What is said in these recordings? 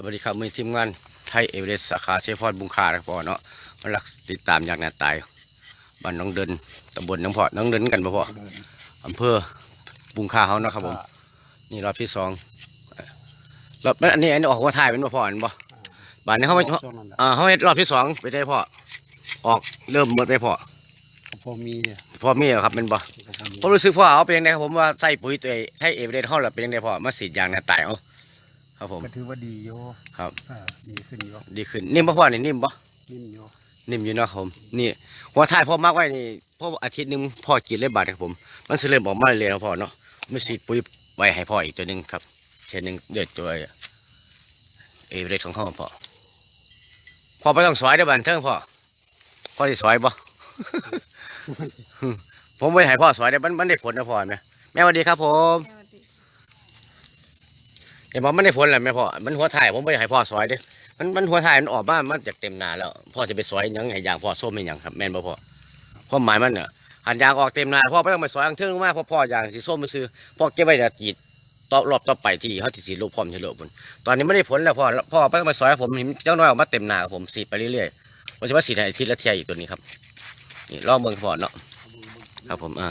สวัสดีครับมือทีมงานไทยเอเวอเรสต์สาขาเชฟฟอร์ดบุงคาครับพ่อเนาะมาลักติดตามอย่างหนาตายบ้านน้องเดินตำบลน้องพอน้องเดินกันบ่พ่ออำเภอบุงคาเขาเนาะครับผมนี่รอบที่สองรอบอันนี้อันนี้ออกหัวท้ายเป็นบ่พ่ออันบ่บ้านนี้เขาไม่ช่วงนั้นแหละอ่าเขาเฮ็ดรอบที่สองไปได้พ่อออกเริ่มหมดไปพ่อก็พอมีเนี่ยพ่อมีเหรอครับเป็นบ่ก็พอมีผมรู้สึกพ่อเอาเป็นยังไงครับผมว่าใส่ปุ๋ยตัวไทยเอเวอเรสต์เฮาแล้วเป็นยังไงพ่อมาสีดยางหนาตายเอา ครับผมก็ถือว่าดีโยครับอ่าดีขึ้นโยดีขึ้นนิ่มบ่พ่อนี่นิ่มบ่นิ่มโยนิ่มอยู่เนาะครับผมนี่หัวท้ายพ่อมากไว้นี่พ่ออาทิตย์หนึงพ่อกินเลยบาทครับผม มันสิเริ่มออกมาเลยนะพ่อเนาะไม่สีดปุ๋ยไว้ให้พ่ออีกตัวหนึงครับเช่นหนึงเดือดตัวเอเวอเรสต์ของพ่อพ่อพ่อไม่ต้องสอยเด้อบันเทิงพ่อพ่อสิสอยบ่ผมไม่ให้พ่อสอยเด้อมันมันได้ผลนะพ่อแม่แม่สวัสดีครับผม เห็นบอกมันได้ผลแหละแม่พ่อ มันหัวท้ายผมไม่ให้พ่อสอยเด้อมันมันหัวท้ายมันออกมามันจากเต็มนาแล้ว พ่อจะไปสอยหยังให้ยางพ่อส้มให้หยังครับแม่นบ่พ่อความหมายมันเนี่ยหันยางออกเต็มนาพ่อไม่ต้องไปสอยอังเทิงมากเพราะพ่อยางสิส้มไปซื้อพ่อเก็บไว้จะกีดต่อรอบต่อไปที่เขาที่สีลูกพร้อมจะโลบุญตอนนี้ไม่ได้ผลแล้วพ่อพ่อไม่ต้องไปสอยผมเห็นเจ้าน้อยออกมาเต็มนาครับผมสีไปเรื่อยๆผมจะว่าสีให้อาทิตย์ละเทียอีกตัวนี้ครับนี่รอบเมืองพ่อเนาะครับผมอ่า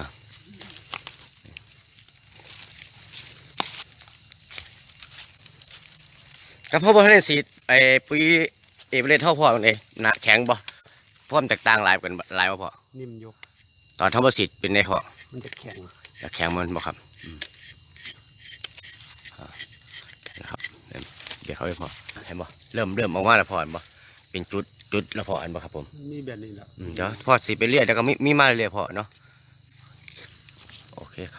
กับพ่อพ่อให้สีดไอ้ปุ๋ยเอเวอเรสต์เท่าพ่อกันเลยหนาแข็งบ่พ่อมันแตกต่างหลายกันหลายบ่พ่อนิ่มโยตอนทำบสิทธิ์เป็นไงพ่อมันจะแข็งอยากแข็งมันบ่ครับอืมอ่านะครับเริ่มเดี๋ยวเขาไปพ่อเห็นบ่เริ่มเริ่มออกมาแล้วพ่อเห็นบ่เป็นจุดจุดแล้วพ่อเห็นบ่ครับผมมีแบบนี้แหละอืมเดี๋ยวพ่อสิไปเรียกแล้วก็มีมีมาเรื่อยๆพ่อเนาะโอเคครับ